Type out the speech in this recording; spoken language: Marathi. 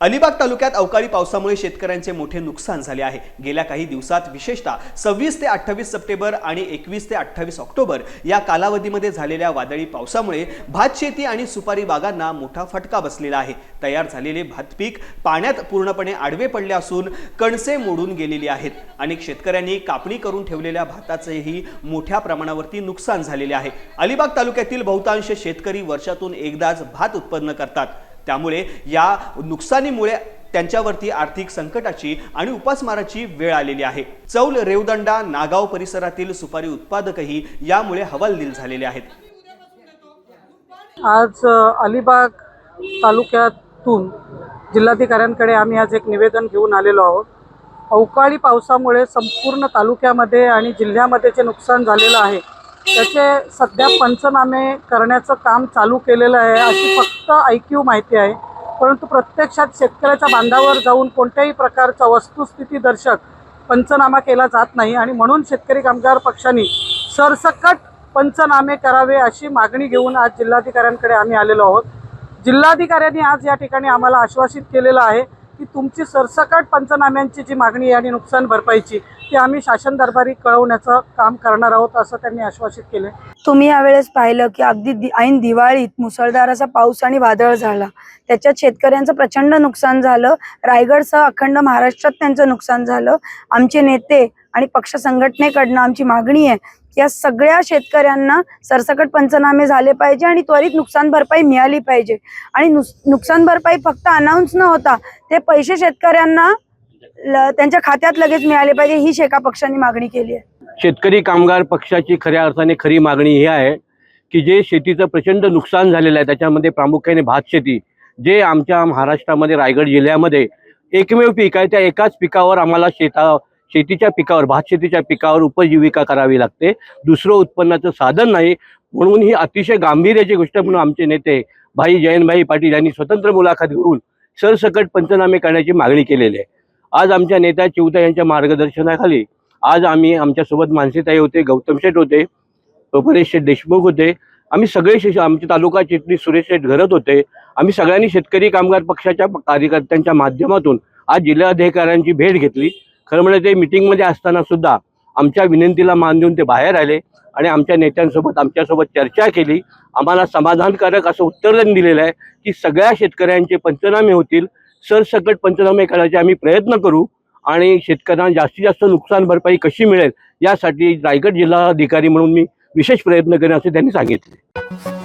अलिबाग तालुक्यात अवकाळी पावसामुळे शेतकऱ्यांचे मोठे नुकसान झाले आहे. गेल्या काही दिवसात विशेषतः सव्वीस ते अठ्ठावीस सप्टेंबर आणि एकवीस ते अठ्ठावीस ऑक्टोबर या कालावधीमध्ये झालेल्या वादळी पावसामुळे भात शेती आणि सुपारी बागांना मोठा फटका बसलेला आहे. तयार झालेले भात पीक पाण्यात पूर्णपणे आडवे पडले असून कणसे मोडून गेलेली आहेत. अनेक शेतकऱ्यांनी कापणी करून ठेवलेल्या भाताचेही मोठ्या प्रमाणावरती नुकसान झालेले आहे. अलिबाग तालुक्यातील बहुतांश शेतकरी वर्षातून एकदाच भात उत्पन्न करतात. त्यामुळे या नुकसानीमुळे त्यांच्यावरती आर्थिक संकटाची आणि उपासमाराची वेळ आलेली आहे. चौल रेवदंडा नागाव परिसरातील सुपारी उत्पादकही यामुळे हवालदिल झालेले आहेत. आज अलिबाग तालुक्यातून जिल्हाधिकाऱ्यांकडे आम्ही आज एक निवेदन घेऊन आलेलो आहोत. अवकाळी पावसामुळे संपूर्ण तालुक्यामध्ये आणि जिल्ह्यामध्ये जे नुकसान झालेलं आहे त्याचे सध्या पंचनामे करण्याचं काम चालू केलेलं आहे. अशी फक्त ऐकीव माहिती आहे. परंतु प्रत्यक्षात शेतकऱ्याच्या बांधावर जाऊन कोणत्याही प्रकारचा वस्तुस्थिती दर्शक पंचनामा केला जात नाही आणि म्हणून शेतकरी कामगार पक्षाने सरसकट पंचनामे करावे अशी मागणी घेऊन आज जिल्हाधिकाऱ्यांकडे आम्ही आलेलो आहोत. जिल्हाधिकाऱ्यांनी आज या ठिकाणी आम्हाला आश्वासित केलेलं आहे की तुमची सरसकट पंचनाम्यांची जी मागणी आहे आणि नुकसान भरपाईची ते आम्ही शासन दरबारी कळवण्याचं काम करणार आहोत असं त्यांनी आश्वासित केले तुम्ही यावेळेस पाहिलं की अगदी ऐन दिवाळीत मुसळधार असा पाऊस आणि वादळ झाला. त्याच्यात शेतकऱ्यांचं प्रचंड नुकसान झालं. रायगडसह अखंड महाराष्ट्रात त्यांचं नुकसान झालं. आमचे नेते आणि पक्ष संघटनेकडनं आमची मागणी आहे या सगळ्या शेतकऱ्यांना सरसकट पंचनामे झाले पाहिजे आणि त्वरित नुकसान भरपाई मिळाली पाहिजे. आणि नुस- नुकसान भरपाई फक्त अनाऊन्स न होता ते पैसे शेतकऱ्यांना त्यांच्या खात्यात लगेच मिळाले पाहिजे ही शेका पक्षाने मागणी केली आहे. शेतकरी कामगार पक्षाची खऱ्या अर्थाने खरी मागणी ही आहे की जे शेतीचं प्रचंड नुकसान झालेलं आहे त्याच्यामध्ये प्रामुख्याने भात शेती जे आमच्या महाराष्ट्रामध्ये रायगड जिल्ह्यामध्ये एकमेव पीक आहे त्या एकाच पिकावर आम्हाला शेता शेतीच्या पिकावर भात शेतीच्या पिकावर उपजीविका करावी लागते. दुसरं उत्पन्नाचं साधन नाही म्हणून ही अतिशय गांभीर्याची गोष्ट म्हणून आमचे नेते भाई जयंतभाई पाटील यांनी स्वतंत्र मुलाखत घेऊन सरसकट पंचनामे करण्याची मागणी केलेली आहे. आज आमच्या नेत्या चिवता यांच्या मार्गदर्शनाखाली आज आम्ही आमच्यासोबत मानसीताई होते गौतम शेठ होते परेश शेठ देशमुख होते. आम्ही सगळे शे आमचे तालुका चिटणीस सुरेश शेठ घरत होते. आम्ही सगळ्यांनी शेतकरी कामगार पक्षाच्या कार्यकर्त्यांच्या माध्यमातून आज जिल्हाधिकाऱ्यांची भेट घेतली. खरं म्हणजे ते मिटिंगमध्ये असताना सुद्धा आमच्या विनंतीला मान देऊन ते बाहेर आले आणि आमच्या नेत्यांसोबत आमच्यासोबत चर्चा केली. आम्हाला समाधानकारक असं उत्तर दिलेलं आहे की सगळ्या शेतकऱ्यांचे पंचनामे होतील. सरसकट पंचनामे करायचे आम्ही प्रयत्न करू आणि शेतकऱ्यांना जास्तीत जास्त नुकसान भरपाई कशी मिळेल यासाठी रायगड जिल्हाधिकारी म्हणून मी विशेष प्रयत्न करेन असे त्यांनी सांगितले.